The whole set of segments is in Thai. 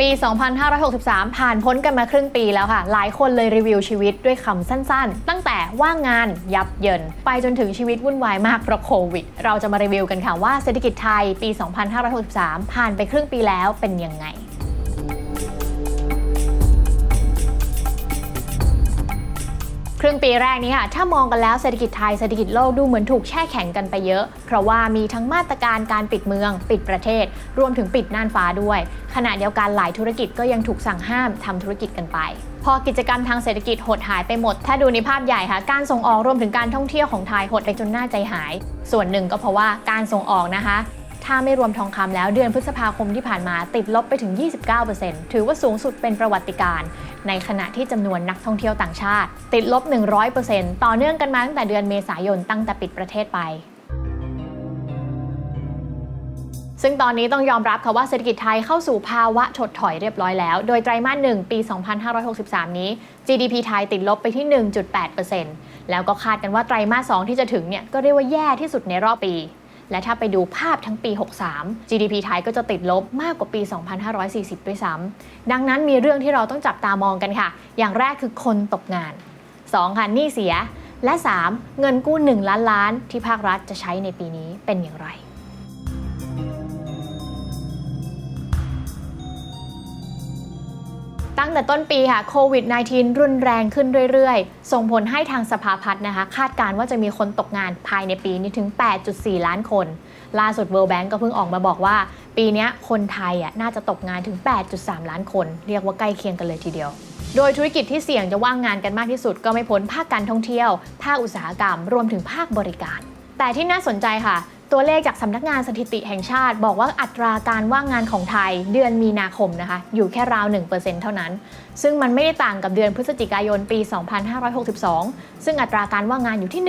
ปี 2563 ผ่านพ้นกันมาครึ่งปีแล้วค่ะ หลายคนเลยรีวิวชีวิตด้วยคำสั้นๆ ตั้งแต่ว่างงานยับเยิน ไปจนถึงชีวิตวุ่นวายมากเพราะโควิด เราจะมารีวิวกันค่ะว่าเศรษฐกิจไทยปี 2563 ผ่านไปครึ่งปีแล้วเป็นยังไง ครึ่งปีแรกนี้ค่ะ ถ้ามองกันแล้วเศรษฐกิจไทยเศรษฐกิจโลกดูเหมือนถูกแช่แข็งกันไปเยอะ เพราะว่ามีทั้งมาตรการการปิดเมือง ปิดประเทศ รวมถึงปิดน่านฟ้าด้วย ขณะเดียวกันหลายธุรกิจก็ยังถูกสั่งห้ามทำธุรกิจกันไป พอกิจกรรมทางเศรษฐกิจหดหายไปหมด ถ้าดูในภาพใหญ่ค่ะ การส่งออกรวมถึงการท่องเที่ยวของไทยหดไปจนน่าใจหาย ส่วนหนึ่งก็เพราะว่าการส่งออกนะคะ ถ้าไม่รวมทองคำแล้วเดือนพฤษภาคมที่ผ่านมาติดลบไปถึง 29%ถือว่าสูงสุดเป็นประวัติการณ์ในขณะที่จำนวนนักท่องเที่ยวต่างชาติ ติดลบ 100%ต่อเนื่องกันมาตั้งแต่เดือนเมษายนตั้งแต่ปิดประเทศไปซึ่งตอนนี้ต้องยอมรับค่ะว่าเศรษฐกิจไทยเข้าสู่ภาวะถดถอยเรียบร้อยแล้ว โดยไตรมาสหนึ่งปี 2563 นี้ GDP ไทยติดลบไปที่ 1.8%แล้วก็คาดกันว่าไตรมาส2ที่จะถึงเนี่ยก็เรียกว่าแย่ที่สุดในรอบปี และถ้าไปดูภาพทั้งปี 63 GDP ไทยก็จะติดลบมากกว่าปี 2540 ด้วยซ้ำดังนั้นมีเรื่องที่เราต้องจับตามองกันค่ะ อย่างแรกคือคนตกงาน 2 ค่ะหนี้เสีย และ 3 เงินกู้ 1 ล้านล้านที่ภาครัฐจะใช้ในปีนี้เป็นอย่างไร ตั้งแต่ต้นปีค่ะโควิด -19 รุนแรงขึ้นเรื่อยๆ ส่งผลให้ทางสภาพัฒน์นะคะ คาดการณ์ว่าจะมีคนตกงานภายในปีนี้ถึง 8.4 ล้านคน ล่าสุด World Bank ก็เพิ่งออกมาบอกว่า ปีนี้คนไทยอะน่าจะตกงานถึง 8.3 ล้านคน เรียกว่าใกล้เคียงกันเลยทีเดียวโดยธุรกิจที่เสี่ยงจะว่างงานกันมากที่สุด ก็ไม่พ้นภาคการท่องเที่ยว ภาคอุตสาหกรรม รวมถึงภาคบริการ แต่ที่น่าสนใจค่ะ ตัวเลขจากสำนักงานสถิติแห่งชาติ บอกว่าอัตราการว่างงานของไทยเดือนมีนาคมนะคะ อยู่แค่ราว 1%เท่านั้น ซึ่งมันไม่ได้ต่างกับเดือนพฤศจิกายนปี 2562 ซึ่งอัตราการว่างงานอยู่ที่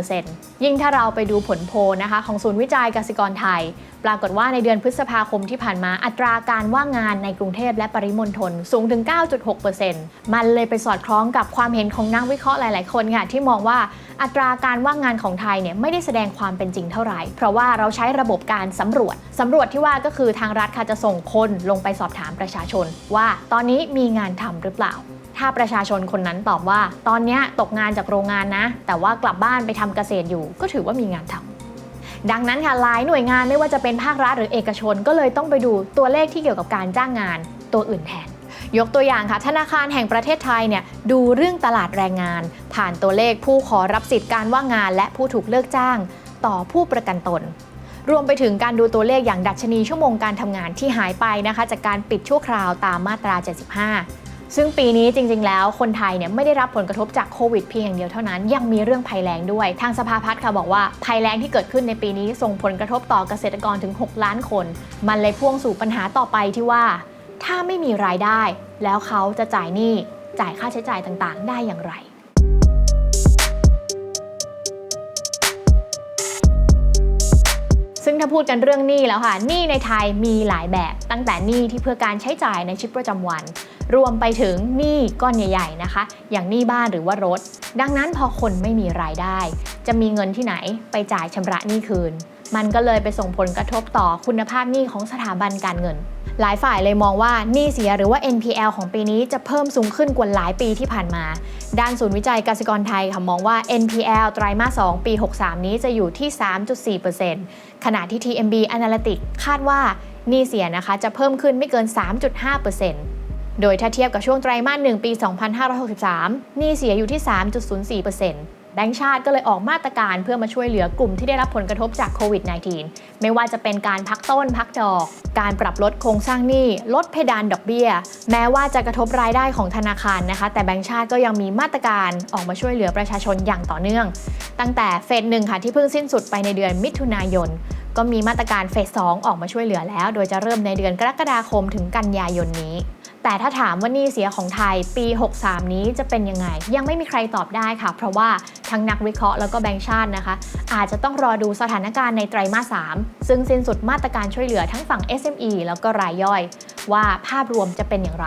1.1%ยิ่งถ้าเราไปดูผลโพลนะคะ ของศูนย์วิจัยกสิกรไทย ปรากฏว่าในเดือนพฤษภาคมที่ผ่านมาอัตราการว่างงานในกรุงเทพและปริมณฑลสูงถึง 9.6%มันเลยไปสอดคล้องกับความเห็นของนักวิเคราะห์หลาย ๆ คนค่ะที่มองว่า อัตราการว่างงานของไทยเนี่ยไม่ได้แสดงความเป็นจริงเท่าไหร่ เพราะว่าเราใช้ระบบการสำรวจสำรวจที่ว่าก็คือทางรัฐค่ะจะส่งคนลงไปสอบถามประชาชน ว่าตอนนี้มีงานทำหรือเปล่าถ้าประชาชนคนนั้นตอบว่า ตอนนี้ตกงานจากโรงงานนะ แต่ว่ากลับบ้านไปทำเกษตรอยู่ ก็ถือว่ามีงานทำดังนั้นค่ะหลายหน่วยงานไม่ว่าจะเป็นภาครัฐหรือเอกชน ก็เลยต้องไปดูตัวเลขที่เกี่ยวกับการจ้างงานตัวอื่นแทน ยกตัวอย่างค่ะ ธนาคารแห่งประเทศไทยเนี่ยดูเรื่องตลาดแรงงาน ผ่านตัวเลขผู้ขอรับสิทธิ์การว่างงาน และผู้ถูกเลิกจ้าง ต่อผู้ประกันตน รวมไปถึงการดูตัวเลขอย่างดัชนีชั่วโมงการทำงานที่หายไปนะคะ จากการปิดชั่วคราวตามมาตรา 75ซึ่งปีนี้จริง ๆ แล้วคนไทยเนี่ยไม่ได้รับผลกระทบจากโควิดเพียงอย่างเดียวเท่านั้น ยังมีเรื่องภัยแล้งด้วย ทางสภาพัฒน์ค่ะบอกว่าภัยแล้งที่เกิดขึ้นในปีนี้ส่งผลกระทบต่อเกษตรกรถึง 6 ล้านคน มันเลยพ่วงสู่ปัญหาต่อไปที่ว่า ถ้าไม่มีรายได้ แล้วเขาจะจ่ายหนี้จ่ายค่าใช้จ่ายต่างๆ ได้อย่างไรซึ่งถ้าพูดกันเรื่องหนี้แล้วค่ะหนี้ในไทยมีหลายแบบ ตั้งแต่หนี้ที่เพื่อการใช้จ่ายในชีวิตประจำวัน รวมไปถึงหนี้ก้อนใหญ่ๆนะคะ อย่างหนี้บ้านหรือว่ารถ ดังนั้นพอคนไม่มีรายได้ จะมีเงินที่ไหนไปจ่ายชำระหนี้คืน มันก็เลยไปส่งผลกระทบต่อคุณภาพหนี้ของสถาบันการเงิน หลายฝ่ายเลยมองว่าหนี้เสียหรือว่า NPL ของปีนี้จะเพิ่มสูงขึ้นกว่าหลายปีที่ผ่านมา ด้านศูนย์วิจัยกสิกรไทยค่ะมองว่า NPL ไตรมาส 2 ปี 63 นี้จะอยู่ที่ 3.4%ขณะที่ TMB Analytics คาดว่าหนี้เสียนะคะจะเพิ่มขึ้นไม่เกิน 3.5%โดยถ้าเทียบกับช่วงไตรมาส 1 ปี 2563 หนี้เสียอยู่ที่ 3.04% แบงก์ชาติก็เลยออกมาตรการเพื่อมาช่วยเหลือกลุ่มที่ได้รับผลกระทบจากโควิด -19 ไม่ว่าจะเป็นการพักต้นพักดอก การปรับลดโครงสร้างหนี้ ลดเพดานดอกเบี้ย แม้ว่าจะกระทบรายได้ของธนาคารนะคะ แต่แบงก์ชาติก็ยังมีมาตรการออกมาช่วยเหลือประชาชนอย่างต่อเนื่อง ตั้งแต่เฟสหนึ่งค่ะที่เพิ่งสิ้นสุดไปในเดือนมิถุนายน ก็มีมาตรการเฟส2ออกมาช่วยเหลือแล้ว โดยจะเริ่มในเดือนกรกฎาคมถึงกันยายนนี้ แต่ถ้าถามว่านี้เสียของไทยปี 63 นี้จะเป็นยังไง ยังไม่มีใครตอบได้ค่ะ เพราะว่าทั้งนักวิเคราะห์แล้วก็แบงก์ชาตินะคะ อาจจะต้องรอดูสถานการณ์ในไตรมาส 3 ซึ่งสิ้นสุดมาตรการช่วยเหลือทั้งฝั่ง SME แล้วก็รายย่อย ว่าภาพรวมจะเป็นอย่างไร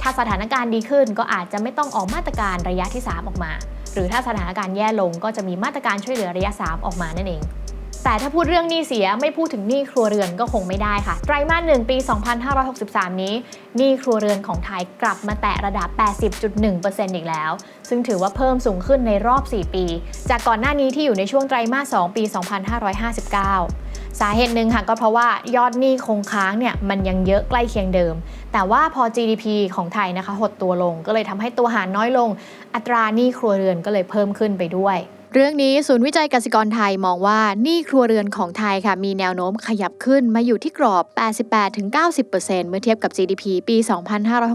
ถ้าสถานการณ์ดีขึ้นก็อาจจะไม่ต้องออกมาตรการระยะที่ 3 ออกมา หรือถ้าสถานการณ์แย่ลงก็จะมีมาตรการช่วยเหลือระยะ 3 ออกมานั่นเอง แต่ถ้าพูดเรื่องหนี้เสียไม่พูดถึงหนี้ครัวเรือนก็คงไม่ได้ค่ะ ไตรมาสหนึ่งปี 2563 นี้หนี้ครัวเรือนของไทยกลับมาแตะระดับ 80.1%อีกแล้ว ซึ่งถือว่าเพิ่มสูงขึ้นในรอบ 4 ปี จากก่อนหน้านี้ที่อยู่ในช่วงไตรมาส 2 ปี 2559สาเหตุหนึ่งค่ะก็เพราะว่ายอดหนี้คงค้างเนี่ยมันยังเยอะใกล้เคียงเดิม แต่ว่าพอ GDP ของไทยนะคะหดตัวลง ก็เลยทำให้ตัวหารน้อยลง อัตราหนี้ครัวเรือนก็เลยเพิ่มขึ้นไปด้วย เรื่องนี้ศูนย์วิจัยกสิกรไทยมองว่าหนี้ครัวเรือนของไทยค่ะมีแนวโน้มขยับขึ้นมาอยู่ที่กรอบ 88-90%เมื่อเทียบกับ GDP ปี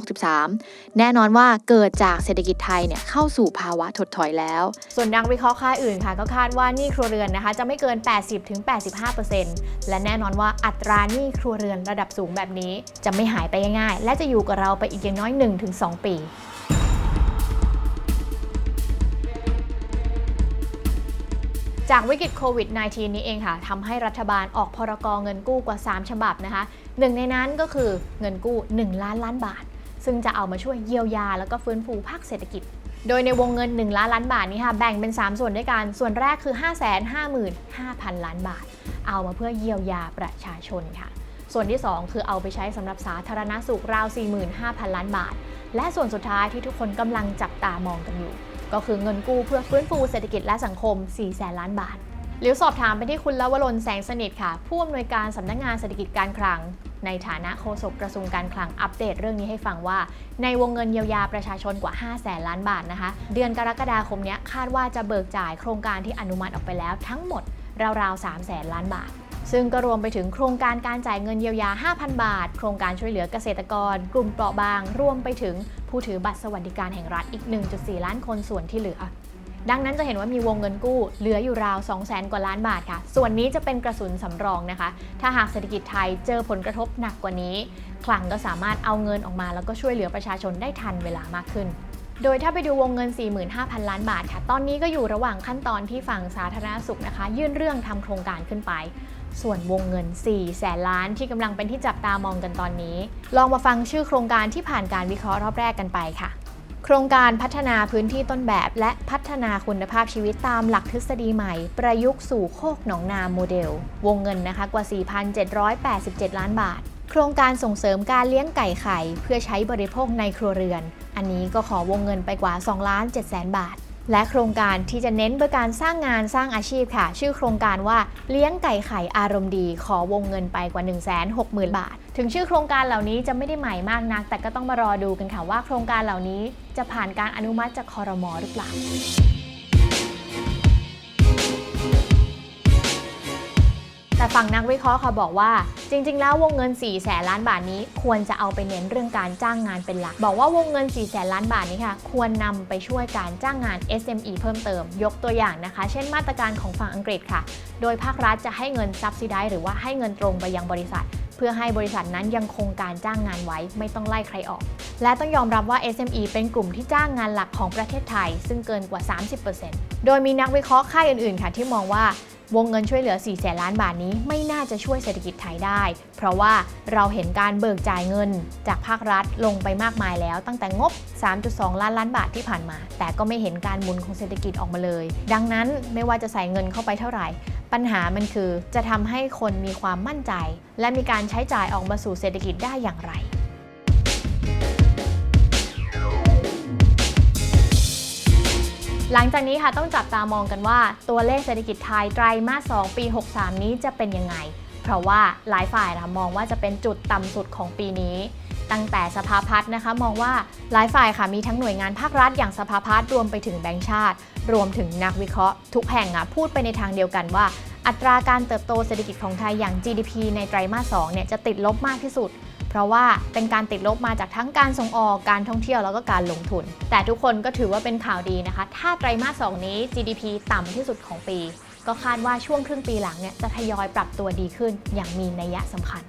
2563 แน่นอนว่าเกิดจากเศรษฐกิจไทยเนี่ยเข้าสู่ภาวะถดถอยแล้ว ส่วนนักวิเคราะห์ค่ายอื่นค่ะก็คาดว่าหนี้ครัวเรือนนะคะจะไม่เกิน 80-85%และแน่นอนว่าอัตราหนี้ครัวเรือนระดับสูงแบบนี้ จะไม่หายไปง่ายๆ และจะอยู่กับเราไปอีกอย่างน้อย 1-2 ปี จากวิกฤตโควิด -19 นี้เองค่ะทำให้รัฐบาลออกพรกรเงินกู้กว่า 3 ฉบับนะคะหนึ่งในนั้นก็คือเงินกู้ 1 ล้านล้านบาท ซึ่งจะเอามาช่วยเยียวยา แล้วก็ฟื้นฟูภาคเศรษฐกิจ โดยในวงเงิน 1 ล้านล้านบาทนี้ค่ะแบ่งเป็น 3 ส่วนด้วยกัน ส่วนแรกคือ 555,000 ล้านบาท เอามาเพื่อเยียวยาประชาชนค่ะ ส่วนที่ 2 คือเอาไปใช้สำหรับสาธารณสุขราว 45,000 ล้านบาท และส่วนสุดท้ายที่ทุกคนกำลังจับตามองกันอยู่ ก็คือเงินกู้เพื่อฟื้นฟูเศรษฐกิจและสังคม 4 แสนล้านบาท หรือสอบถามไปที่คุณลวรนแสงสนิทค่ะ ผู้อำนวยการสำนักงานเศรษฐกิจการคลัง ในฐานะโฆษกกระทรวงการคลังอัปเดตเรื่องนี้ให้ฟังว่า ในวงเงินเยียวยาประชาชนกว่า5แสนล้านบาทนะคะ เดือนกรกฎาคมนี้คาดว่าจะเบิกจ่ายโครงการที่อนุมัติออกไปแล้วทั้งหมดราวๆ3แสนล้านบาท ซึ่งก็รวมไปถึงโครงการการจ่ายเงินเยียวยา 5,000 บาท โครงการช่วยเหลือเกษตรกร กลุ่มเปราะบาง รวมไปถึงผู้ถือบัตรสวัสดิการแห่งรัฐอีก 1.4 ล้านคนส่วนที่เหลือ ดังนั้นจะเห็นว่ามีวงเงินกู้เหลืออยู่ราว 200,000กว่าล้านบาทค่ะ ส่วนนี้จะเป็นกระสุนสำรองนะคะ ถ้าหากเศรษฐกิจไทยเจอผลกระทบหนักกว่านี้ คลังก็สามารถเอาเงินออกมา แล้วก็ช่วยเหลือประชาชนได้ทันเวลามากขึ้นโดยถ้าไปดูวงเงิน 45,000 ล้านบาทค่ะ ตอนนี้ก็อยู่ระหว่างขั้นตอนที่ฝั่งสาธารณสุขนะคะ ยื่นเรื่องทำโครงการขึ้นไป ส่วนวงเงิน 4 แสนล้านที่กำลังเป็นที่จับตามองกันตอนนี้ ลองมาฟังชื่อโครงการที่ผ่านการวิเคราะห์รอบแรกกันไปค่ะ โครงการพัฒนาพื้นที่ต้นแบบ และพัฒนาคุณภาพชีวิตตามหลักทฤษฎีใหม่ ประยุกต์สู่โคกหนองนาโมเดล วงเงินนะคะกว่า 4,787 ล้านบาท โครงการส่งเสริมการเลี้ยงไก่ไข่ เพื่อใช้บริโภคในครัวเรือน อันนี้ก็ขอวงเงินไปกว่า2ล้าน7แสนบาท และโครงการที่จะเน้นเพื่อการสร้างงานสร้างอาชีพค่ะ ชื่อโครงการว่าเลี้ยงไก่ไข่อารมณ์ดี ขอวงเงินไปกว่า 1 6 0 0 0 0 บาท ถึงชื่อโครงการเหล่านี้จะไม่ได้ใหม่มากนัก แต่ก็ต้องมารอดูกันค่ะว่าโครงการเหล่านี้จะผ่านการอนุมัติจากคอรมอหรือเปล่า ฝั่งนักวิเคราะห์ค่ะบอกว่า จริง ๆ แล้ววงเงิน4แสนล้านบาทนี้ควรจะเอาไปเน้นเรื่องการจ้างงานเป็นหลัก บอกว่าวงเงิน4แสนล้านบาทนี้ค่ะ ควรนำไปช่วยการจ้างงาน SME เพิ่มเติม ยกตัวอย่างนะคะ เช่นมาตรการของฝั่งอังกฤษค่ะ โดยภาครัฐจะให้เงินซับซิได้หรือว่าให้เงินตรงไปยังบริษัท เพื่อให้บริษัทนั้นยังคงการจ้างงานไว้ ไม่ต้องไล่ใครออกและต้องยอมรับว่า SME เป็นกลุ่มที่จ้างงานหลักของประเทศไทย ซึ่งเกินกว่า 30%โดยมีนักวิเคราะห์ค่ายอื่น ๆ ค่ะ ที่มองว่า วงเงินช่วยเหลือ 4 แสนล้านบาทนี้ไม่น่าจะช่วยเศรษฐกิจไทยได้ เพราะว่าเราเห็นการเบิกจ่ายเงิน จากภาครัฐลงไปมากมายแล้ว ตั้งแต่งบ 3.2 ล้านล้านบาทที่ผ่านมา แต่ก็ไม่เห็นการหมุนของเศรษฐกิจออกมาเลย ดังนั้นไม่ว่าจะใส่เงินเข้าไปเท่าไหร่ ปัญหามันคือจะทำให้คนมีความมั่นใจ และมีการใช้จ่ายออกมาสู่เศรษฐกิจได้อย่างไร หลังจากนี้ค่ะต้องจับตามองกันว่าตัวเลขเศรษฐกิจไทยไตรมาส 2 ปี 63 นี้จะเป็นยังไง เพราะว่าหลายฝ่ายนะมองว่าจะเป็นจุดต่ำสุดของปีนี้ ตั้งแต่สภาพัฒน์นะคะมองว่าหลายฝ่ายค่ะมีทั้งหน่วยงานภาครัฐอย่างสภาพัฒน์รวมไปถึงแบงก์ชาติ รวมถึงนักวิเคราะห์ ทุกแห่งอะพูดไปในทางเดียวกันว่า อัตราการเติบโตเศรษฐกิจของไทยอย่าง GDP ในไตรมาส 2 เนี่ยจะติดลบมากที่สุด เพราะว่าเป็นการติดลบมาจากทั้งการส่งออกการท่องเที่ยวแล้วก็การลงทุน แต่ทุกคนก็ถือว่าเป็นข่าวดีนะคะ ถ้าไตรมาส 2 นี้ GDP ต่ำที่สุดของปี ก็คาดว่าช่วงครึ่งปีหลังเนี่ยจะทยอยปรับตัวดีขึ้นอย่างมีนัยยะสำคัญ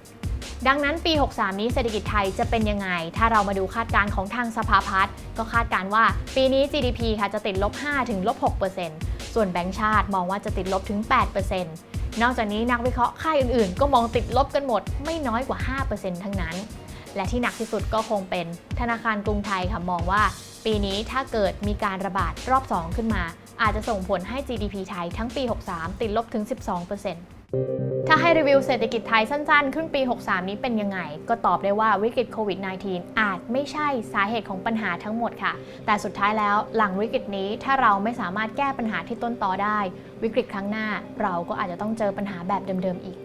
ดังนั้นปี 63 นี้เศรษฐกิจไทยจะเป็นยังไง ถ้าเรามาดูคาดการณ์ของทางสภาพัฒน์ก็คาดการณ์ว่าปีนี้ GDP ค่ะจะติดลบ 5 ถึงลบ 6%ส่วนแบงก์ชาติมองว่าจะติดลบถึง 8% นอกจากนี้นักวิเคราะห์ค่ายอื่นๆ ก็มองติดลบกันหมดไม่น้อยกว่า 5%ทั้งนั้น และที่หนักที่สุดก็คงเป็นธนาคารกรุงไทยค่ะมองว่า ปีนี้ถ้าเกิดมีการระบาดรอบ 2 ขึ้นมา อาจจะส่งผลให้ GDP ไทยทั้งปี 63 ติดลบถึง 12% ถ้าให้รีวิวเศรษฐกิจไทยสั้นๆครึ่งปี 63 นี้เป็นยังไง ก็ตอบได้ว่าวิกฤตโควิด -19 อาจไม่ใช่สาเหตุของปัญหาทั้งหมดค่ะ แต่สุดท้ายแล้วหลังวิกฤตนี้ถ้าเราไม่สามารถแก้ปัญหาที่ต้นตอได้ วิกฤตครั้งหน้าเราก็อาจจะต้องเจอปัญหาแบบเดิมๆอีก